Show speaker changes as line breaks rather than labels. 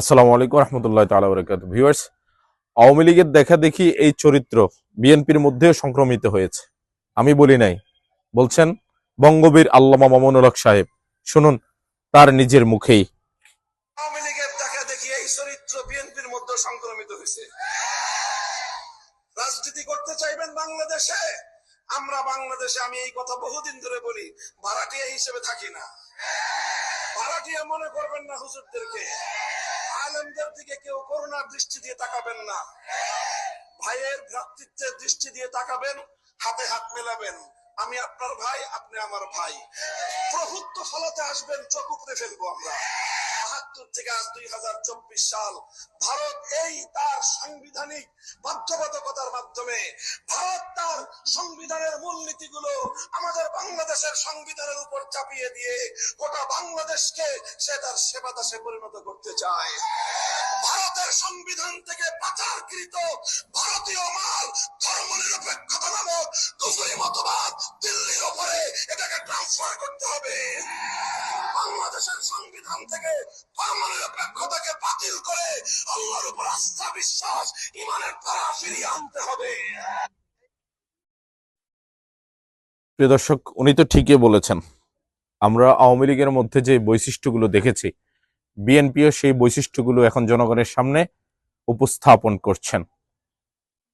আসসালামু আলাইকুম রহমতুল্লাহ তালা বরকাত ভিউয়ার্স, আওয়ামী লীগের দেখা দেখি এই চরিত্র বিএনপির মধ্যেও সংক্রমিত হয়েছে। আমি বলি নাই। বলছেন বঙ্গবীর আল্লামা মামুনুল হক সাহেব। শুনুন, তার নিজের মুখেই।
আওয়ামী লীগের দেখা দেখি এই চরিত্র বিএনপির মধ্যে সংক্রমিত হয়েছে। রাজনীতি করতে চাইবেন বাংলাদেশে? আমরা বাংলাদেশে, আমি এই কথা ধরে বলি ভাড়াটিয়া হিসেবে থাকি না। ভাড়াটিয়া মনে করবেন না হুজুরদেরকে। আলেমদের দিকে কেউ করোনার দৃষ্টি দিয়ে তাকাবেন না। ভাইয়ের ভ্রাতৃত্বের দৃষ্টি দিয়ে তাকাবেন, হাতে হাত মেলাবেন। আমি আপনার ভাই, আপনি আমার ভাই। প্রভুত্ব ফলাতে আসবেন, চোখ ফেলব আমরা। বাহাত্তর থেকে আজ দুই হাজার চব্বিশ সাল, ভারত এই তার সাংবিধানিক বাধ্যবাধকতার মাধ্যমে, ভারত তার সংবিধানের মূলনীতিগুলো আমাদের বাংলাদেশের সংবিধানের উপর চাপিয়ে দিয়ে গোটা বাংলাদেশকে সে তার সেবা দাসে পরিণত করতে চায়। ভারতের সংবিধান থেকে পাচারকৃত ভারতীয় মাল ধর্মনিরপেক্ষতা নামক দুপুরি মতবাদ দিল্লির ওপরে এটাকে ট্রান্সফার করতে হবে। বাংলাদেশের সংবিধান থেকে ধর্মনিরপেক্ষতাকে বাতিল করে আল্লাহর উপর আস্থা, বিশ্বাস, ইমানের তারা ফিরিয়ে আনতে হবে।
প্রিয় দর্শক, উনি তো ঠিকই বলেছেন। আমরা আওয়ামী লীগের মধ্যে যে বৈশিষ্ট্যগুলো দেখেছি বিএনপিও সেই বৈশিষ্ট্যগুলো এখন জনগণের সামনে উপস্থাপন করছেন।